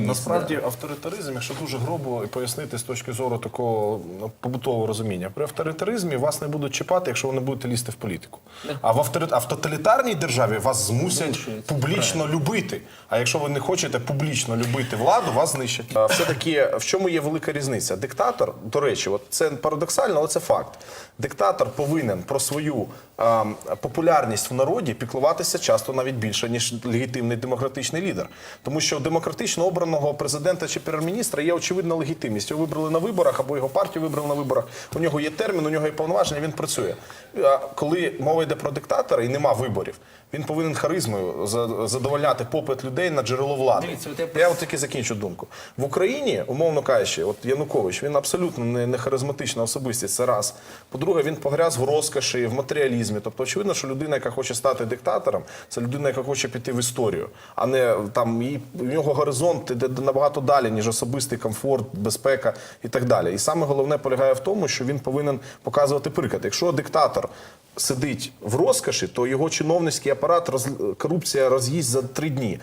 Насправді авторитаризм, якщо дуже грубо і пояснити з точки зору такого ну, побутового розуміння, при авторитаризмі вас не будуть чіпати, якщо ви не будете лізти в політику. А в, автори... а в тоталітарній державі вас змусять публічно любити. А якщо ви не хочете публічно любити владу, вас знищать. Все-таки в чому є велика різниця? Диктатор, до речі, от це парадоксально, але це факт. Диктатор повинен про свою а, популярність в народі піклуватися часто навіть більше, ніж легітимний демократичний лідер. Тому що демократично обраного президента чи прем'єр-міністра є очевидна легітимність. Його вибрали на виборах або його партію вибрали на виборах. У нього є термін, у нього є повноваження, він працює. А коли мова йде про диктатора і нема виборів, він повинен харизмою задовольняти попит людей на джерело влади. Дивіться, я от таки закінчу думку. В Україні, умовно кажучи, от Янукович, він абсолютно не, не харизматична особистість. Це раз. По-друге, він погряз в розкоші, в матеріалізмі. Тобто, очевидно, що людина, яка хоче стати диктатором, це людина, яка хоче піти в історію, а не там її в нього горизонт іде набагато далі, ніж особистий комфорт, безпека і так далі. І саме головне полягає в тому, що він повинен показувати приклад. Якщо диктатор. Сидить в розкоші, то його чиновницький апарат роз... корупція роз'їсть за три дні.